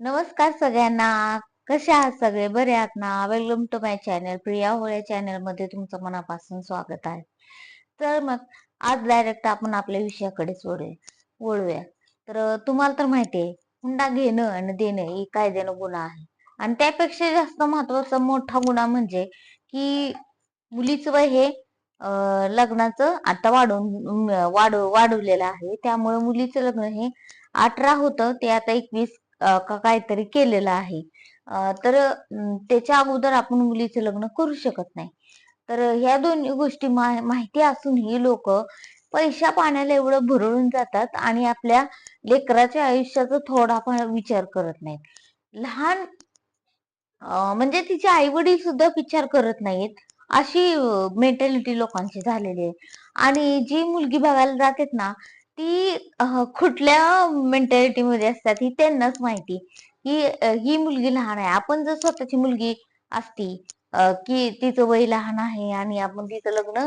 नमस्कार सगळ्यांना. कसे आहात सगळे? बरे आहात ना? Welcome to my channel Priya Hole चॅनलमध्ये तुमचं मनापासून स्वागत आहे. तर मग आज डायरेक्ट आपण आपल्या विषयाकडे वळूया वळूया. तर तुम्हाला तर माहिती आहे हुंडा घेणं आणि देणं ही कायद्यानं गुन्हा आहे. आणि त्यापेक्षा जास्त महत्त्वाचा मोठा गुन्हा म्हणजे की मुलीचं वय हे लग्नाचं आता वाढवून वाढ वाढवलेलं आहे. त्यामुळे मुलीचं लग्न हे अठरा होतं ते आता एकवीस काहीतरी केलेलं आहे. तर त्याच्या अगोदर आपण मुलीचं लग्न करू शकत नाही. तर ह्या दोन्ही गोष्टी माहिती असूनही लोक पैशा पाण्याला एवढं भरळून जातात आणि आपल्या लेकराच्या आयुष्याचा थोडाफार विचार करत नाहीत. लहान म्हणजे तिचे आई वडील सुद्धा विचार करत नाहीत. अशी मेंटॅलिटी लोकांची झालेली आहे. आणि जी मुलगी बघायला जातात ना ती अह, कुठल्या मेंटॅलिटी मध्ये असतात ही त्यांनाच माहिती. की अह, ही मुलगी लहान आहे. आपण जर स्वतःची मुलगी असती अह, की तिचं वय लहान आहे आणि आपण तिचं लग्न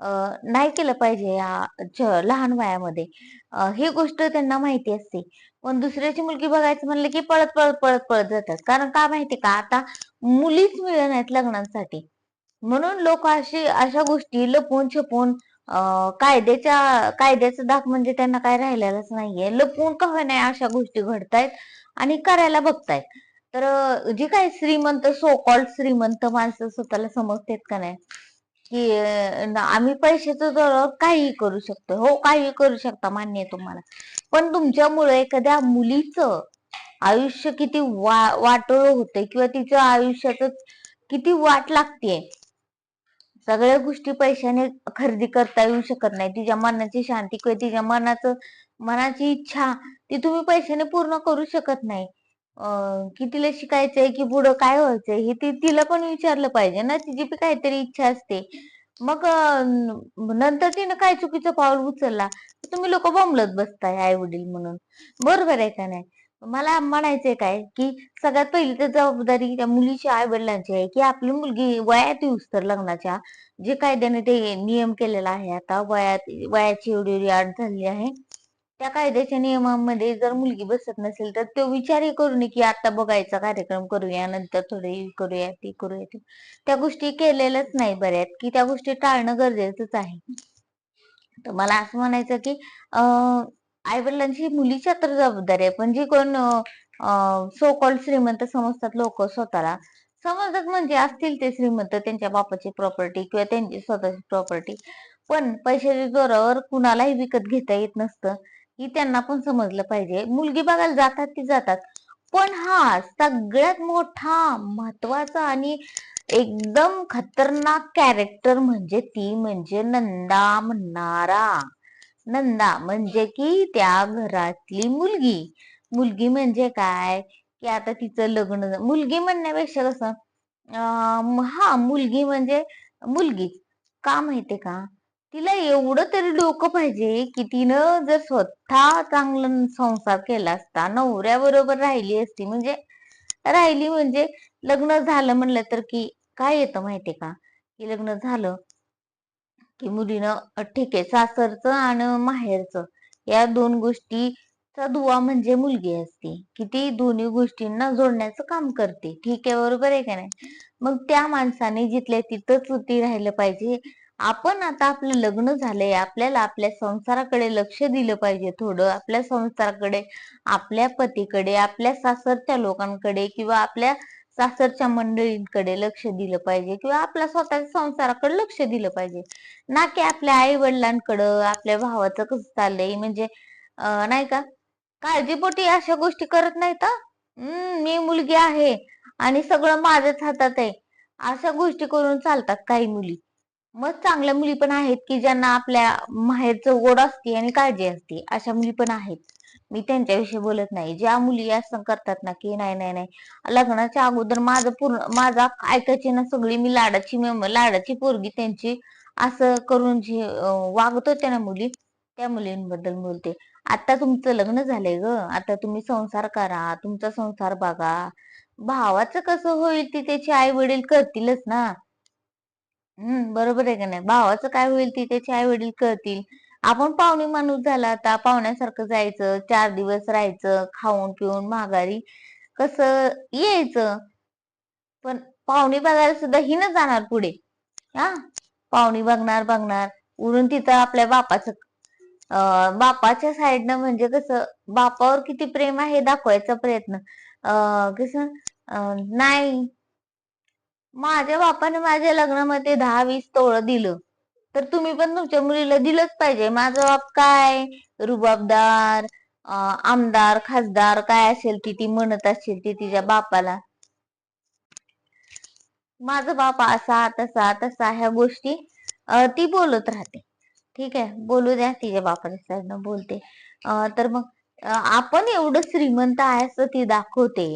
अह, नाही केलं पाहिजे या लहान वयामध्ये अह, ही गोष्ट त्यांना माहिती असते. पण दुसऱ्याची मुलगी बघायचं म्हणलं की पळत पळत पळत पळत जातात. कारण का माहिती का? आता मुलीच मिळत नाहीत लग्नांसाठी. म्हणून लोक अशी अशा गोष्टी लपवून छपून कायद्याच्या कायद्याचा दाख म्हणजे त्यांना काय राहिलेलाच नाहीये. लपवून का नाही अशा गोष्टी घडतायत आणि करायला बघतायत. तर जे जी श्रीमंत सो कॉल्ड श्रीमंत माणसं स्वतःला समजतात का नाही? की आम्ही पैशाचं जवळ काहीही करू शकतो. हो काहीही करू शकता मान्य आहे तुम्हाला. पण तुमच्यामुळे एखाद्या मुलीचं आयुष्य किती वा वाटोळ होते किंवा तिच्या आयुष्याचं किती वाट लागते सगळ्या गोष्टी पैशाने खरेदी करता येऊ शकत नाही. तिच्या मनाची शांती किंवा तिच्या मनाचं मनाची इच्छा ती तुम्ही पैशाने पूर्ण करू शकत नाही. की तिला शिकायचंय की पुढं काय व्हायचंय हे ती तिला पण विचारलं पाहिजे ना. तिची बी काहीतरी इच्छा असते. मग नंतर तिनं काय चुकीचं पाऊल उचलला? तुम्ही लोक बोंबलत बसताय आई वडील म्हणून. बरोबर आहे का नाही? मला म्हणायचंय काय की सगळ्यात पहिली तर जबाबदारी त्या मुलीच्या आई वडिलांची आहे की आपली मुलगी वयात येऊस तर लग्नाच्या. जे कायद्याने ते नियम केलेला आहे आता वयात वयाची एवढी एवढी अट झालेली आहे. त्या कायद्याच्या नियमामध्ये जर मुलगी बसत नसेल तर तो विचारही करू नये की आता बघायचा कार्यक्रम करूया नंतर थोडे करूया ती करूया. ती त्या गोष्टी केलेल्याच नाही बऱ्यात की त्या गोष्टी टाळणं गरजेचंच आहे. तर मला असं म्हणायचं की आई वडिलांची मुलीच्या तर जबाबदारी आहे. पण जी कोण सो कॉल्ड श्रीमंत समजतात लोक स्वतःला. समजतात म्हणजे असतील ते श्रीमंत त्यांच्या बापाची प्रॉपर्टी किंवा त्यांची स्वतःची प्रॉपर्टी पण पैशाच्या जोरावर कुणालाही विकत घेता येत नसतं. ही त्यांना पण समजलं पाहिजे. मुलगी बघायला जातात ती जातात. पण हा सगळ्यात मोठा महत्त्वाचा आणि एकदम खतरनाक कॅरेक्टर म्हणजे ती म्हणजे नंदा म्हणणारा. नंदा म्हणजे की त्या घरातली मुलगी. मुलगी म्हणजे काय? की आता तिचं लग्न मुलगी म्हणण्यापेक्षा कसं हा मुलगी म्हणजे मुलगीच का माहितीये का? तिला एवढं तरी डोकं पाहिजे की तिनं जर स्वतः चांगलं संसार केला असता नवऱ्याबरोबर राहिली असती म्हणजे राहिली म्हणजे लग्न झालं म्हणलं तर की काय येतं माहितीये का? की लग्न झालं की मुलीनं ठीक आहे सासरचं आणि माहेरचं या दोन गोष्टीचा दुवा म्हणजे मुलगी असते. की ती दोन्ही गोष्टींना जोडण्याचं काम करते. ठीक आहे बरोबर आहे का नाही? मग त्या माणसाने जिथल्या तिथंच ती राहिलं पाहिजे आपण आता आपलं लग्न झालंय आपल्याला आपल्या संसाराकडे लक्ष दिलं पाहिजे थोडं. आपल्या संसाराकडे आपल्या पतीकडे आपल्या सासरच्या लोकांकडे किंवा आपल्या सासरच्या मंडळींकडे लक्ष दिलं पाहिजे किंवा आपल्या स्वतःच्या संसाराकडे लक्ष दिलं पाहिजे. ना की आपल्या आई वडिलांकडं आपल्या भावाचं कसं चाललंय म्हणजे नाही का? काळजीपोटी अशा गोष्टी करत नाही तर मी मुलगी आहे आणि सगळं माझ्याच हातात आहे. अशा गोष्टी करून चालतात काही मुली. मग चांगल्या मुली पण आहेत की ज्यांना आपल्या माहेरचं गोड असते आणि काळजी असते अशा मुली पण आहेत. मी त्यांच्याविषयी बोलत नाही. ज्या मुली असं करतात ना की नाही नाही नाही. लग्नाच्या अगोदर माझं पूर्ण माझा ऐकायची ना सगळी मी लाडाची लाडाची पोरगी त्यांची असं करून जे वागत होत्या ना मुली त्या मुलींबद्दल बोलते. आता तुमचं लग्न झालंय ग. आता तुम्ही संसार करा तुमचा संसार बघा. भावाचं कसं होईल ती त्याचे आई वडील करतीलच ना. हम्म बरोबर आहे का नाही? भावाचं काय होईल ती त्याचे आई वडील करतील आपण पाहुणे माणूस झाला आता पाहुण्यासारखं जायचं चार दिवस राहायचं खाऊन पिऊन माघारी कसं यायचं? पण पाहुणे बघायला सुद्धा हिनं जाणार पुढे. हा? पाहुणे बघणार बघणार. उरून तिथं आपल्या बापाचं बापाच्या साईडनं म्हणजे कसं बापावर किती प्रेम आहे दाखवायचा प्रयत्न. अं, कसं नाही. माझ्या बापाने माझ्या लग्नामध्ये दहा वीस तोळ दिलं. तर तुम्ही पण तुमच्या मुलीला दिलंच पाहिजे. माझा बाप काय रुबाबदार आमदार खासदार काय असेल ती ती म्हणत असेल ती तिच्या बापाला. माझा बाप असा तसा तसा ह्या गोष्टी ती बोलत राहते. ठीक आहे? बोलू द्या तिच्या बापाच्या साईडनं बोलते. तर मग आपण एवढं श्रीमंत आहे असं ती दाखवते.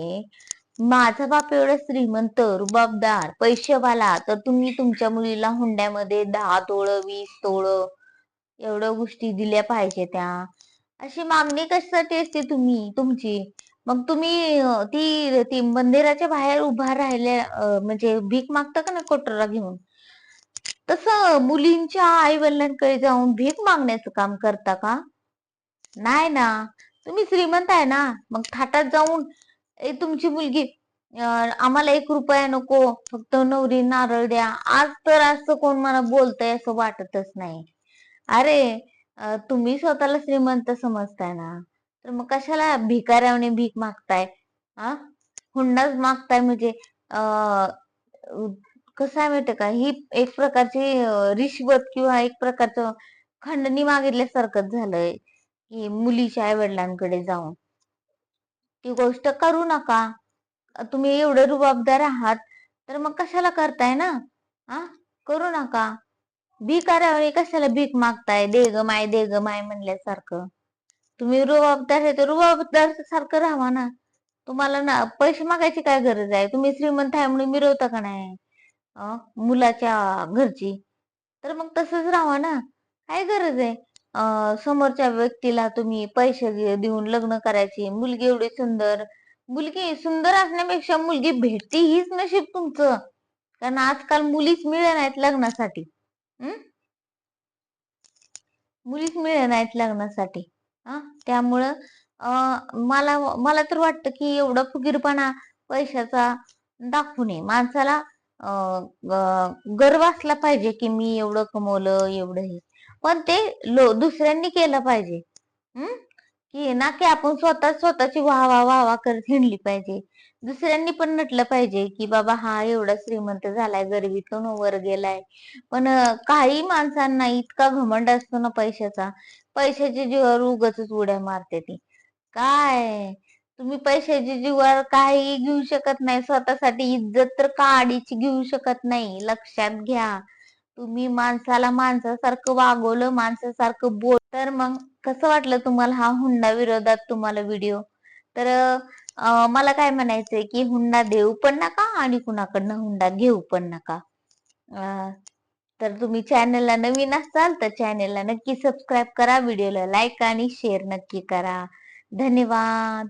माझा बाप एवढा श्रीमंत रुबाबदार पैसेवाला तर तुम्ही तुमच्या मुलीला हुंड्यामध्ये दहा तोळ वीस तोळ एवढ्या गोष्टी दिल्या पाहिजे त्या. अशी मागणी कशासाठी असते तुम्ही तुमची? मग तुम्ही ती ती मंदिराच्या बाहेर उभा राहिल्या म्हणजे भीक मागता का ना कोटरा घेऊन? तसं मुलींच्या आई वडिलांकडे जाऊन भीक मागण्याचं काम करता का? नाही ना. तुम्ही श्रीमंत आहे ना. मग थाटात जाऊन ए तुमची मुलगी आम्हाला एक रुपया नको फक्त नवरी नारळ द्या. आज तर असं कोण मला बोलतंय असं वाटतच नाही. अरे तुम्ही स्वतःला श्रीमंत समजताय ना. तर मग कशाला भिकाऱ्याने भीक मागताय? हा हुंडाच मागताय म्हणजे अं कसं आहे माहितीये का? ही एक प्रकारची रिश्वत किंवा एक प्रकारचं खंडणी मागितल्यासारखंच झालंय की मुलीच्या आई वडिलांकडे जाऊन. ती गोष्ट करू नका. तुम्ही एवढे रुबाबदार आहात तर मग कशाला करताय ना? हा करू नका. भिकाऱ्याने कशाला भीक मागताय? दे ग माय दे ग माय म्हणल्यासारखं. तुम्ही रुबाबदार आहे तर रुबाबदार सारखं राहा ना. तुम्हाला ना पैसे मागायची काय गरज आहे? तुम्ही श्रीमंत आहे म्हणून मिरवता का नाही? मुलाच्या घरची. तर मग तसंच राहा ना. काय गरज आहे? समोरच्या व्यक्तीला तुम्ही पैसे देऊन लग्न करायची. मुलगी एवढी सुंदर. मुलगी सुंदर असण्यापेक्षा मुलगी भेटती हीच नशीब तुमचं. कारण आजकाल मुलीच मिळे नाहीत लग्नासाठी. हम्म मुलीच मिळे नाहीत लग्नासाठी. हा त्यामुळं मला मला तर वाटतं की एवढा फुगीरपणा पैशाचा दाखवू नये. माणसाला अं, गर्व असला पाहिजे की मी एवढं कमवलं एवढं हे पण ते लो दुसऱ्यांनी केलं पाहिजे. हम्म की ना की आपण स्वतः स्वतःची वाह वाहवा करत हिंडली पाहिजे. दुसऱ्यांनी पण नटलं पाहिजे की बाबा हा एवढा श्रीमंत झालाय गरिबीतून वर गेलाय. पण काही माणसांना इतका घमंड असतो ना पैशाचा. पैशाच्या जीवावर उगच उड्या मारते ती. काय? तुम्ही पैशाच्या जीवावर काही घेऊ शकत नाही. स्वतःसाठी इज्जत तर काडीची घेऊ शकत नाही. लक्षात घ्या. तुम्ही माणसाला माणसासारखं वागवलं माणसासारखं बोल तर मग कसं वाटलं तुम्हाला हा हुंडा विरोधात तुम्हाला व्हिडिओ तर मला काय म्हणायचंय की हुंडा देऊ पण नका आणि कुणाकडनं हुंडा घेऊ पण नका. अं, तर तुम्ही चॅनलला नवीन असाल तर चॅनलला नक्की सबस्क्राईब करा व्हिडिओला लाईक आणि शेअर नक्की करा. धन्यवाद!